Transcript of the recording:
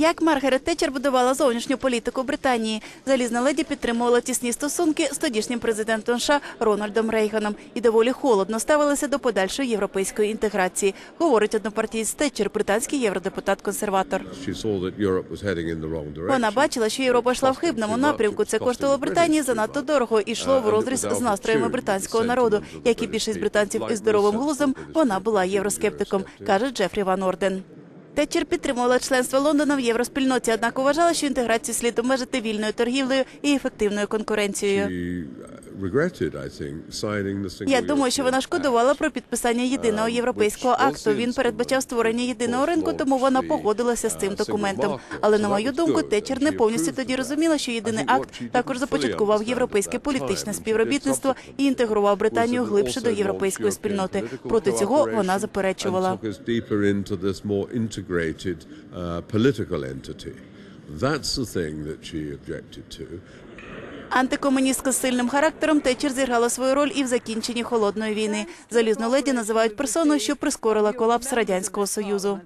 Як Маргарет Тетчер будувала зовнішню політику Британії, залізна леді підтримувала тісні стосунки з тодішнім президентом США Рональдом Рейганом і доволі холодно ставилася до подальшої європейської інтеграції, говорить однопартієць Тетчер, британський євродепутат-консерватор. Вона бачила, що Європа йшла в хибному напрямку. Це коштувало Британії занадто дорого і йшло в розріз з настроями британського народу. Як і більшість британців із здоровим глузом, вона була євроскептиком, каже Джефрі Ван Орден. Тетчер підтримувала членство Лондона в євроспільноті, однак вважала, що інтеграцію слід обмежити вільною торгівлею і ефективною конкуренцією. Uh, Я думаю, що вона шкодувала про підписання єдиного європейського акту. Він передбачав створення єдиного ринку, тому вона погодилася з цим документом. Але на мою думку, Тетчер не повністю тоді розуміла, що єдиний акт також започаткував європейське політичне співробітництво і інтегрував Британію глибше до європейської спільноти. Проти цього вона заперечувала. Uh. That's the thing that she objected to. Антикомуністка з сильним характером Тетчер зіграла свою роль і в закінченні холодної війни. Залізну леді називають персоною, що прискорила колапс радянського союзу.